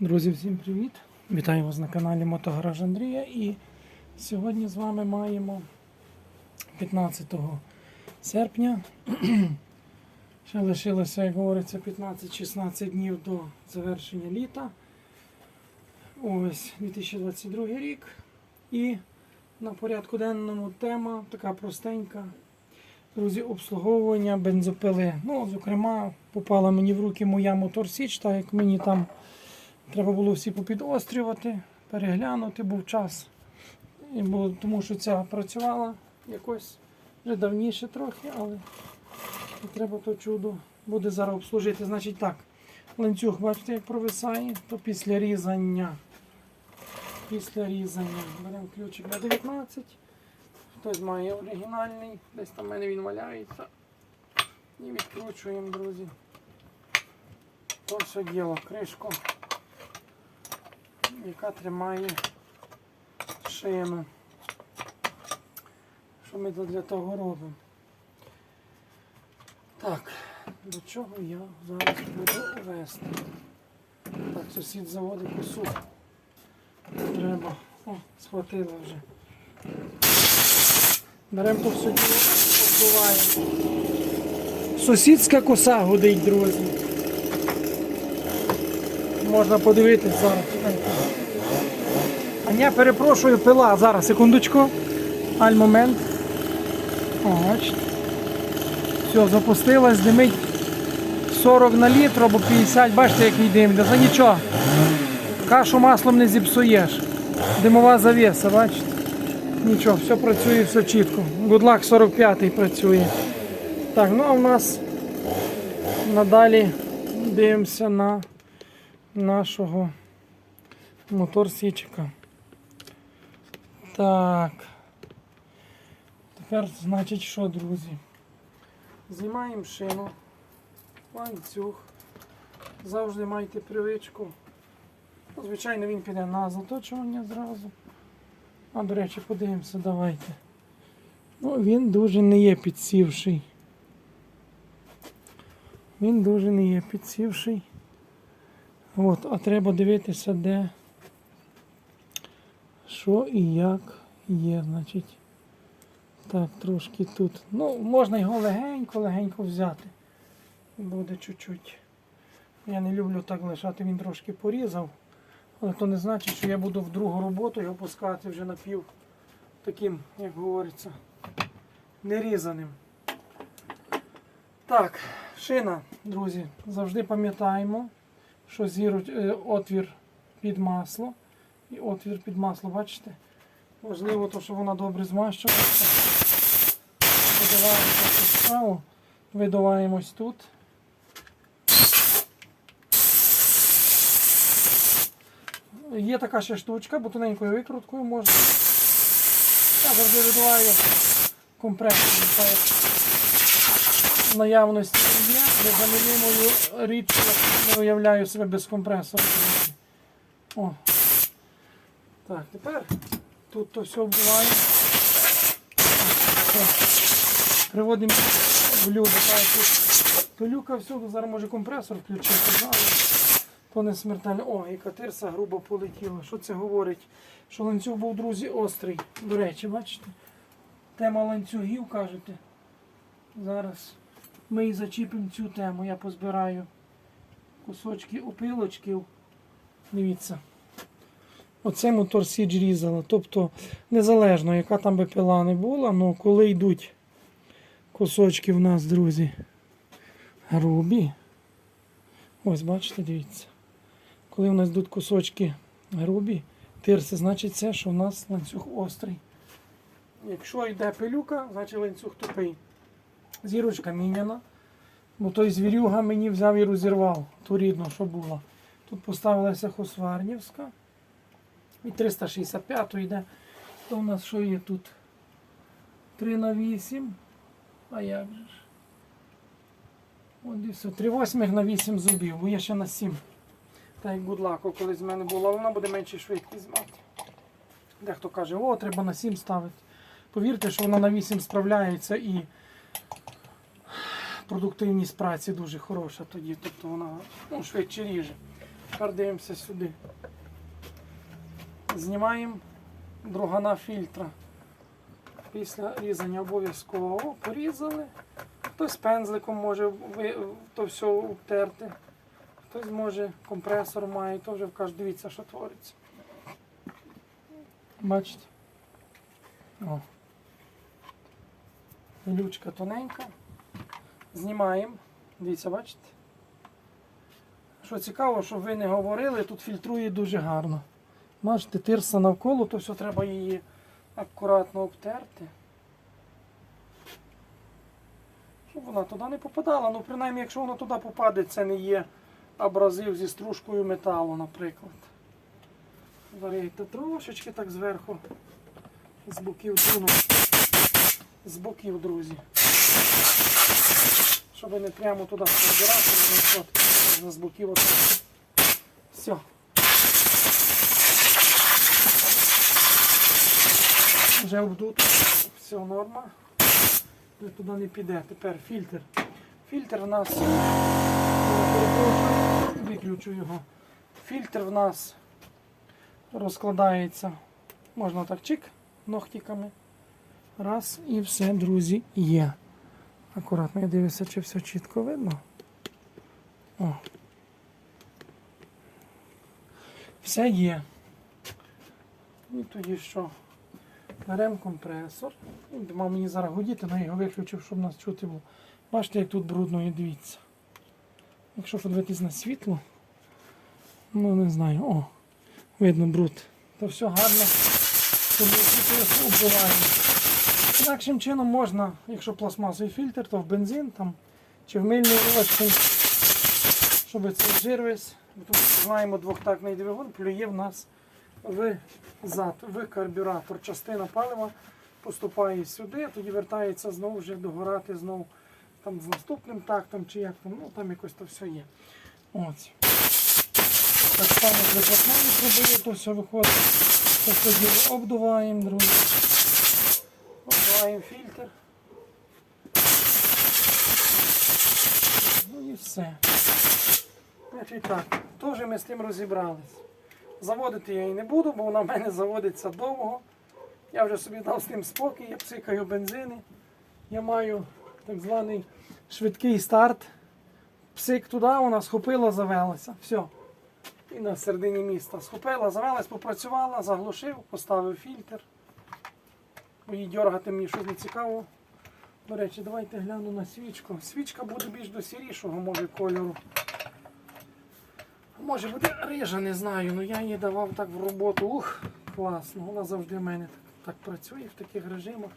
Друзі, всім привіт! Вітаю вас на каналі Мотогараж Андрія. І сьогодні з вами маємо 15 серпня. Ще лишилося, як говориться, 15-16 днів до завершення літа. Ось 2022 рік. І на порядку денному тема така простенька. Друзі, обслуговування бензопили. Ну, зокрема, попала мені в руки моя моторсіч, так як мені там треба було всі попідострювати, переглянути, був час. І бо, тому що ця працювала якось вже давніше трохи, але треба то чудо буде зараз обслужити. Значить так, ланцюг, бачите, як провисає, то після різання. Після різання беремо ключик на 19. Хтось має оригінальний, десь там в мене він валяється. І відкручуємо, друзі. То все діло, кришку, яка тримає шину. Що ми для того робимо? Так, до чого я зараз буду вести? Так, сусід заводить косу. Треба. О, схватила вже. Беремо все діло, обдуваємо. Сусідська коса гудить, друзі. Можна подивитись зараз. Я перепрошую, пила. Зараз, секундочку. Аль момент. Все, запустилась, димить 40 на літр або 50, бачите, який дим. За нічого. Кашу маслом не зіпсуєш. Димова завіса, бачите? Нічого, все працює, все чітко. Гудлак 45 працює. Так, ну а в нас надалі дивимося на нашого моторсічика. Так. Тепер, значить, що, друзі? Знімаємо шину, ланцюг. Завжди майте привичку. Ну, Звичайно, він піде на заточування зразу. А, до речі, подивимося, давайте. Ну, він дуже не є підсівший. Він дуже не є підсівший. От, а треба дивитися, де що і як є, значить. Так, трошки тут. Ну, можна його легенько-легенько взяти. Буде чуть-чуть. Я не люблю так лишати, він трошки порізав. Але то не значить, що я буду в другу роботу його пускати вже напів таким, як говориться, нерізаним. Так, шина, друзі, завжди пам'ятаємо, що зіруть е, отвір під масло. І отвір під масло, бачите? Важливо, то, щоб вона добре змащувалася. Видуваємося цю справу, видуваємось тут. Є така ще штучка, бо тоненькою викруткою можна. Я завжди видуваю в наявності є, незамінимою річчю не уявляю себе без компресора. О. Так, тепер тут то все вбиваємо. Приводимо в люду. Так, тут пилюка всюди, зараз може компресор включити. але то не смертельно. О, і катирса грубо полетіла. Що це говорить? Що ланцюг був, друзі, острий. До речі, бачите? Тема ланцюгів, кажете. Зараз ми і зачіпимо цю тему. Я позбираю кусочки опилочків. Дивіться. Оце мотор Сідж різала. Тобто, незалежно, яка там би пила не була, але коли йдуть кусочки в нас, друзі, грубі. Ось, бачите, дивіться. Коли в нас йдуть кусочки грубі, тирси, значить це, що в нас ланцюг острий. Якщо йде пилюка, значить ланцюг тупий. Зірочка міняна. Бо той звірюга мені взяв і розірвав ту рідну, що була. Тут поставилася Хосварнівська. І 365 йде. То у нас що є тут? 3 на 8. А як же ж? От все. 3 восьмих на 8 зубів, бо є ще на 7. Та як гудлако колись в мене було, вона буде менше швидкість мати. Дехто каже, о, треба на 7 ставити. Повірте, що вона на 8 справляється і продуктивність праці дуже хороша тоді, тобто вона ну, швидше ріже. Тепер дивимося сюди. Знімаємо другана фільтра. Після різання обов'язково порізали. Хтось пензликом може то все обтерти. Хтось може компресор має, то вже в кожній дивіться, що твориться. Бачите? О. Лючка тоненька. Знімаємо. Дивіться, бачите? Що цікаво, щоб ви не говорили, тут фільтрує дуже гарно. Бачите, тирса навколо, то все треба її акуратно обтерти. Щоб вона туди не попадала. Ну, принаймні, якщо вона туди попаде, це не є абразив зі стружкою металу, наприклад. Варієте трошечки так зверху. З боків дуну. З боків, друзі. Щоб не прямо туди от, можна з боків. Все. Вже обдуто. Все норма. Вже туди не піде. Тепер фільтр. Фільтр в нас. Виключу його. Фільтр в нас розкладається. Можна так чик ногтиками. Раз і все, друзі, є. Акуратно, я дивлюся, чи все чітко видно. О. Все є. І тоді що? Беремо компресор. Він Мав мені зараз гудіти, але я його виключив, щоб нас чути було. Бачите, як тут брудно і дивіться. Якщо подивитись на світло, ну не знаю, о, видно бруд. То все гарно, тому оббиваємо. Інакшим чином можна, якщо пластмасовий фільтр, то в бензин там, чи в мильний розчин, щоб цей жир весь, що знаємо, двохтактний двигун плює в нас в зад, в карбюратор. Частина палива поступає сюди, тоді вертається знову вже догорати знову там з наступним тактом, чи як там, ну там якось то все є. Ось. Так само з випускною трубою, то все виходить. То тоді обдуваємо, друзі. Обдуваємо фільтр. Ну і все. Значить так, теж ми з тим розібрались. Заводити я її не буду, бо вона в мене заводиться довго. Я вже собі дав з тим спокій, я псикаю бензини. Я маю так званий швидкий старт. Псик туди, вона схопила, завелася. Все. І на середині міста. Схопила, завелась, попрацювала, заглушив, поставив фільтр. Її дергати мені щось не цікаво. До речі, давайте гляну на свічку. Свічка буде більш до сірішого, може, кольору. Може буде рижа, не знаю, але я її давав так в роботу. Ух, класно. Вона завжди в мене так, працює в таких режимах.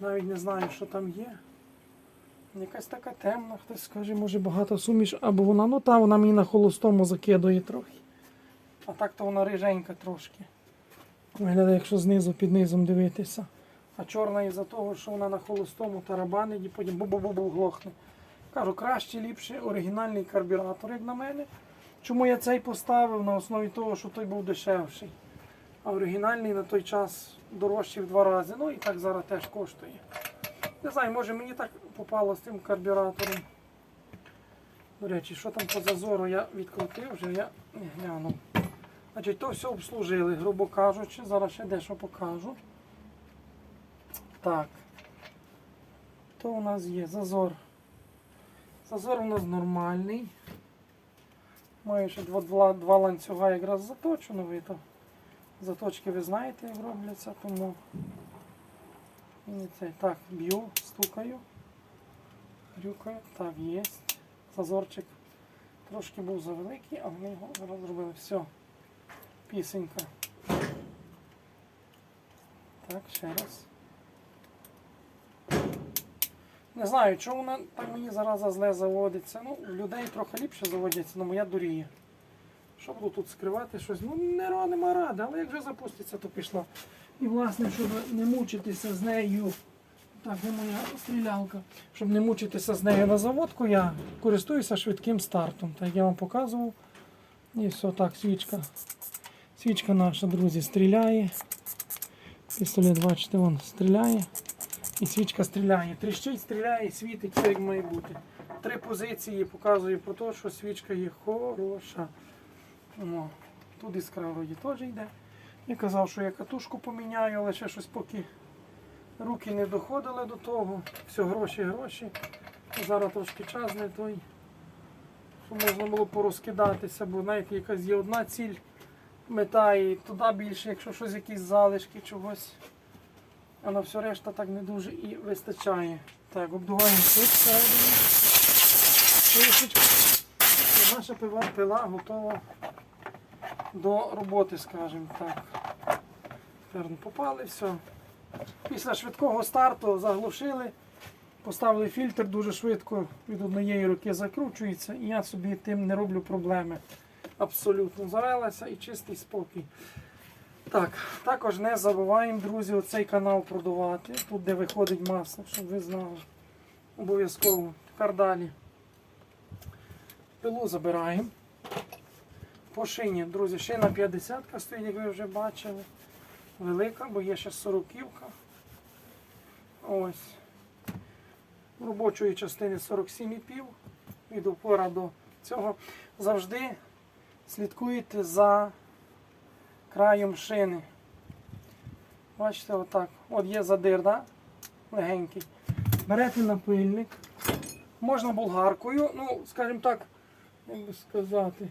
Навіть не знаю, що там є. Якась така темна, хтось скаже, може багато суміш, або вона, ну та вона мені на холостому закидує трохи. А так то вона риженька трошки. Виглядає, якщо знизу під низом дивитися. А чорна із-за того, що вона на холостому тарабанить і потім бу-бу-бу глохне. Кажу, краще, ліпше оригінальний карбюратор, як на мене. Чому я цей поставив на основі того, що той був дешевший. А оригінальний на той час дорожчий в два рази. Ну і так зараз теж коштує. Не знаю, може мені так попало з тим карбюратором. До речі, що там по зазору я відкрутив вже, я не глянув. Значить, то все обслужили, грубо кажучи. Зараз ще дещо покажу. Так. То у нас є зазор. Зазор у нас нормальний. Маю ще два, два, ланцюга якраз заточено. Ви то заточки ви знаєте, як робляться, тому це так б'ю, стукаю, грюкаю. Так, є. Зазорчик трошки був завеликий, але ми його зараз зробили. Все. Пісенька. Так, ще раз. Не знаю, чому вона так мені зараза зле заводиться. Ну, людей трохи ліпше заводяться, але моя дуріє. Що буду тут скривати щось? Ну, не нема ради, але як вже запуститься, то пішла. І власне, щоб не мучитися з нею. Так, де моя стрілялка. Щоб не мучитися з нею на заводку, я користуюся швидким стартом. Так я вам показував. І все, так, свічка. Свічка наша, друзі, стріляє. Пістолет, бачите, вон стріляє. І свічка стріляє. Тріщить, стріляє, світить, все як має бути. Три позиції показує про те, що свічка є хороша. О, тут іскра теж йде. Я казав, що я катушку поміняю, але ще щось поки руки не доходили до того. Все, гроші, гроші. Зараз трошки час не той. Щоб можна було порозкидатися, бо знаєте, якась є одна ціль, мета і туди більше, якщо щось якісь залишки чогось. А все решта так не дуже і вистачає. Так, обдуваємо тут всередині. І Наша пила, пила готова до роботи, скажімо так. Тепер попали, все. Після швидкого старту заглушили, поставили фільтр дуже швидко від однієї руки закручується, і я собі тим не роблю проблеми. Абсолютно завелася і чистий спокій. Так, також не забуваємо, друзі, оцей канал продавати, тут де виходить масло, щоб ви знали. Обов'язково. Тепер далі. Пилу забираємо. По шині, друзі, шина 50 стоїть, як ви вже бачили. Велика, бо є ще 40-ківка. Ось. Робочої частини 47,5 від опора до цього. Завжди слідкуйте за краєм шини. Бачите, отак. От є задир, да? легенький. Берете напильник. Можна болгаркою, ну, скажімо так, як би сказати.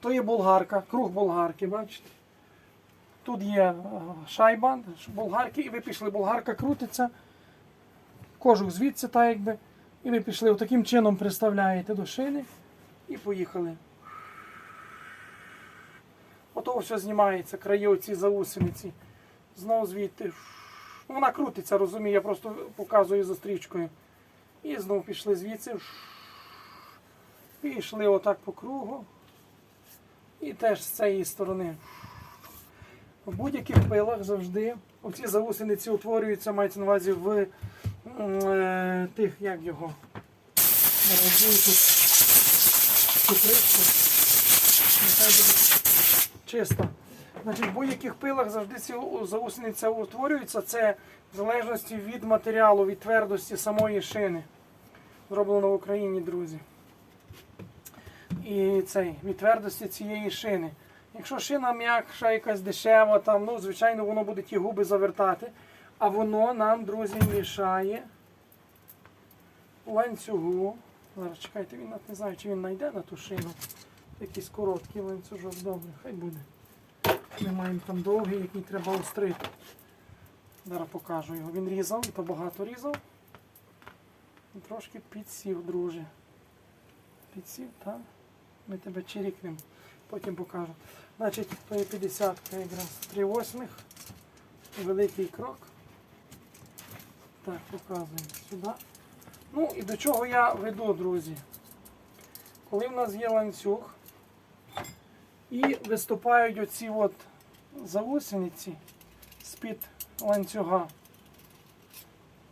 То є болгарка, круг болгарки, бачите? Тут є е, шайба, болгарки, і ви пішли, болгарка крутиться, кожух звідси, так якби, і ви пішли, таким чином приставляєте до шини і поїхали. Ото все знімається, краї оці заусениці. Знову звідти. Вона крутиться, розумію, я просто показую за стрічкою. І знову пішли звідси. Пішли отак по кругу. І теж з цієї сторони. В будь-яких пилах завжди оці заусениці утворюються, мається на увазі в е, тих, як його. Буду тут цю. Нехай буде чисто. Значить, в будь-яких пилах завжди ці заусениця утворюються. Це в залежності від матеріалу, від твердості самої шини. Зроблено в Україні, друзі. І цей, від твердості цієї шини. Якщо шина м'якша, якась дешева, там, ну, звичайно, воно буде ті губи завертати. А воно нам, друзі, мішає ланцюгу. Зараз чекайте, він не знаю, чи він знайде на ту шину. Якийсь короткий ланцюжок, добре, хай буде. Ми маємо там довгий, який треба острити. Зараз покажу його. Він різав, і то багато різав. І трошки підсів, друже. Підсів, так? Ми тебе чирікнемо. Потім покажу. Значить, то є 50 якраз 3 восьмих. Великий крок. Так, показуємо сюди. Ну і до чого я веду, друзі? Коли в нас є ланцюг і виступають оці от заусениці з-під ланцюга.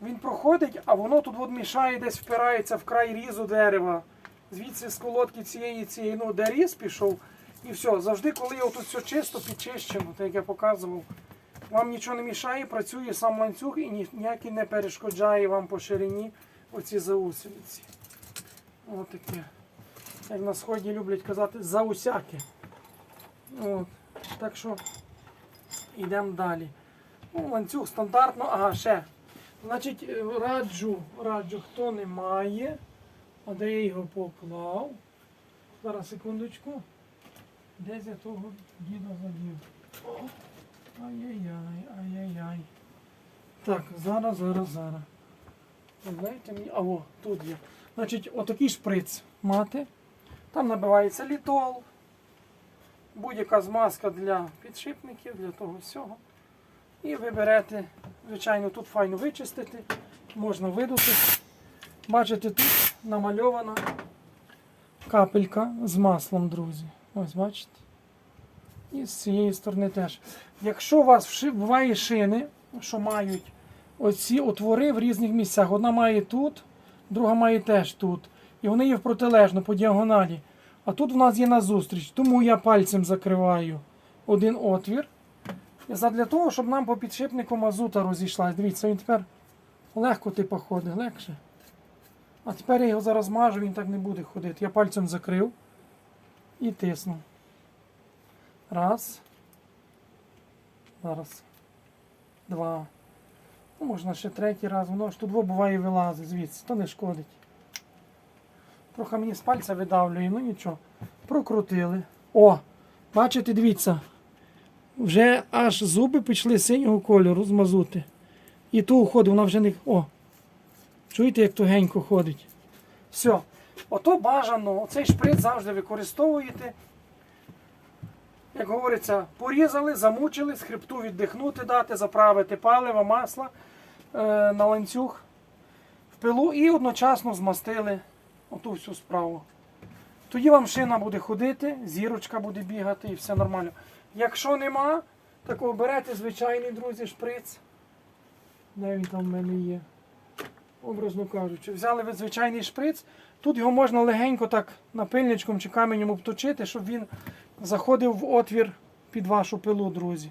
Він проходить, а воно тут от мішає, десь впирається в край різу дерева. Звідси з колодки цієї цієї, ну, де різ пішов. І все. Завжди, коли тут все чисто, підчищено, так як я показував, вам нічого не мішає, працює сам ланцюг і ніякий не перешкоджає вам по ширині оці заусениці. Ось таке. Як на сході люблять казати, заусяки. От. Так що йдемо далі. Ну, ланцюг стандартно, ага, ще. Значить, е, раджу, раджу, хто не має, а де я його поклав. Зараз секундочку. Десь я того діда задів. Ай-яй-яй, ай-яй-яй. Так, зараз, зараз, зараз. Знаєте мені. А о, тут є. Значить, отакий шприц мати. Там набивається літол. Будь-яка змазка для підшипників, для того всього. І ви берете, звичайно, тут файно вичистити, можна видути. Бачите, тут намальована капелька з маслом, друзі. Ось бачите. І з цієї сторони теж. Якщо у вас буває шини, що мають оці отвори в різних місцях. Одна має тут, друга має теж тут. І вони є в протилежно по діагоналі. А тут в нас є назустріч. Тому я пальцем закриваю один отвір. Задля того, щоб нам по підшипнику мазута розійшлась. Дивіться, він тепер легко типу ходить, легше. А тепер я його зараз мажу, він так не буде ходити. Я пальцем закрив і тисну. Раз. Зараз. Два. Ну, можна ще третій раз. Воно ж тут буває вилазить звідси, то не шкодить. Трохи мені з пальця видавлює, ну нічого. Прокрутили. О! Бачите, дивіться. Вже аж зуби пішли синього кольору з мазути. І ту уходить, вона вже не. О! Чуєте, як тугенько ходить? Все. Ото бажано, оцей шприц завжди використовуєте. Як говориться, порізали, замучили, з хребту віддихнути дати, заправити паливо, масло е, на ланцюг в пилу і одночасно змастили оту всю справу. Тоді вам шина буде ходити, зірочка буде бігати і все нормально. Якщо нема, такого берете звичайний, друзі, шприц. Де він там в мене є? Образно кажучи, взяли ви звичайний шприц. Тут його можна легенько так напильничком чи каменем обточити, щоб він заходив в отвір під вашу пилу, друзі.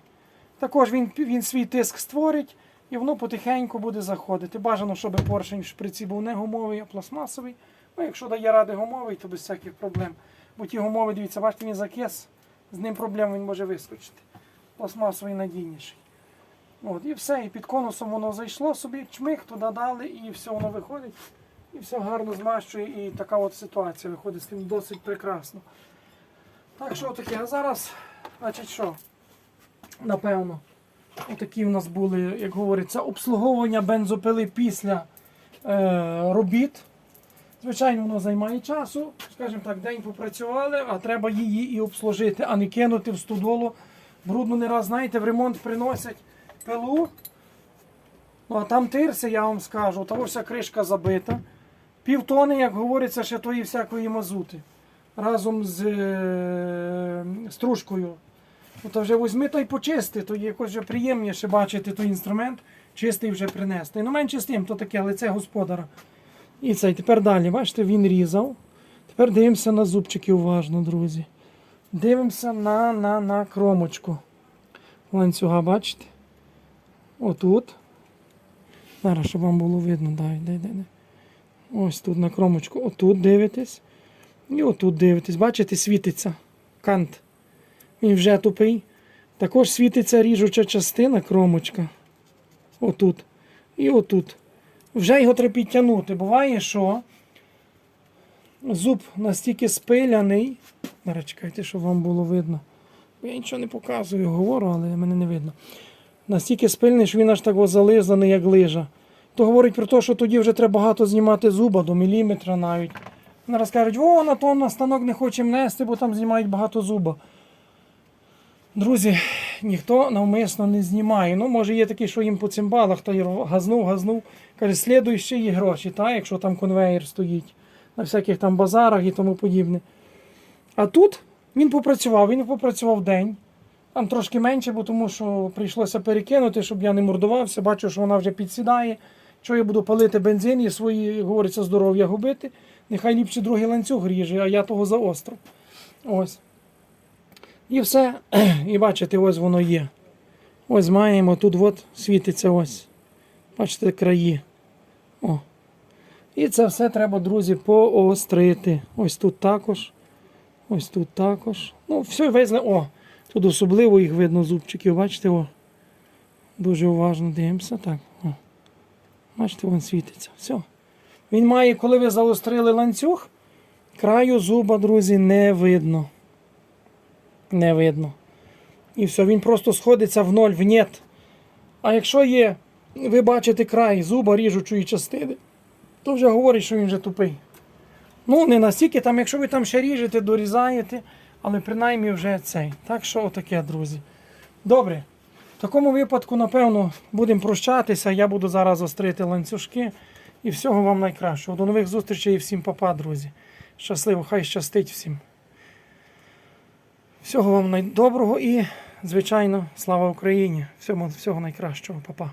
Також він, він свій тиск створить і воно потихеньку буде заходити. Бажано, щоб поршень в шприці був не гумовий, а пластмасовий. Ну, якщо дає ради гумовий, то без всяких проблем. Бо ті гумові, дивіться, бачите, він закис, з ним проблем він може вискочити. Пластмасовий надійніший. От, і все, і під конусом воно зайшло собі, чмих туди дали, і все воно виходить. І все гарно змащує, і така от ситуація виходить з тим досить прекрасно. Так що таке, а зараз, значить що, напевно, отакі в нас були, як говориться, обслуговування бензопили після е, робіт. Звичайно, воно займає часу, скажімо так, день попрацювали, а треба її і обслужити, а не кинути в студолу. Брудно не раз, знаєте, в ремонт приносять пилу. Ну, а там тирси, я вам скажу, того вся кришка забита. Півтони, як говориться, ще тої всякої мазути. Разом з е, стружкою. Ну, то вже візьми той почисти, то якось вже приємніше бачити той інструмент, чистий вже принести. Ну, менше з тим, то таке лице господара. І це, тепер далі, бачите, він різав. Тепер дивимося на зубчики уважно, друзі. Дивимося на, на, на кромочку ланцюга, бачите? Отут. Зараз, щоб вам було видно, дай, дай. дай. Ось тут на кромочку. Отут дивитесь. І отут дивитесь. Бачите, світиться кант. Він вже тупий. Також світиться ріжуча частина, кромочка. Отут. І отут. Вже його треба підтягнути. Буває, що зуб настільки спиляний. Зараз чекайте, щоб вам було видно. Я нічого не показую, говорю, але мене не видно. Настільки спильний, що він аж так зализаний, як лижа. То говорить про те, що тоді вже треба багато знімати зуба до міліметра навіть. Зараз кажуть, о, на то на станок не хочемо нести, бо там знімають багато зуба. Друзі, ніхто навмисно не знімає. Ну, може, є такі, що їм по цимбалах, та й газнув, газнув. Каже, слідуй ще є гроші, та, якщо там конвейер стоїть на всяких там базарах і тому подібне. А тут він попрацював, він попрацював день. Там трошки менше, бо тому що прийшлося перекинути, щоб я не мордувався. Бачу, що вона вже підсідає. Що я буду палити бензин і свої, говориться, здоров'я губити. Нехай ліпше другий ланцюг ріже, а я того заострив. Ось. І все. І бачите, ось воно є. Ось маємо, тут от світиться ось. Бачите, краї. О. І це все треба, друзі, поострити. Ось тут також. Ось тут також. Ну, все везли. О! Тут особливо їх видно зубчиків, бачите, о. Дуже уважно дивимося. Так. О. Бачите, він світиться. Все. Він має, коли ви заострили ланцюг, краю зуба, друзі, не видно. Не видно. І все, він просто сходиться в ноль, в нет. А якщо є, ви бачите край зуба ріжучої частини, то вже говорить, що він вже тупий. Ну, не настільки, там, якщо ви там ще ріжете, дорізаєте, але принаймні вже цей. Так що отаке, друзі. Добре. В такому випадку, напевно, будемо прощатися. Я буду зараз острити ланцюжки. І всього вам найкращого. До нових зустрічей і всім папа, друзі. Щасливо, хай щастить всім. Всього вам найдоброго і, звичайно, слава Україні! Всього, всього найкращого, папа.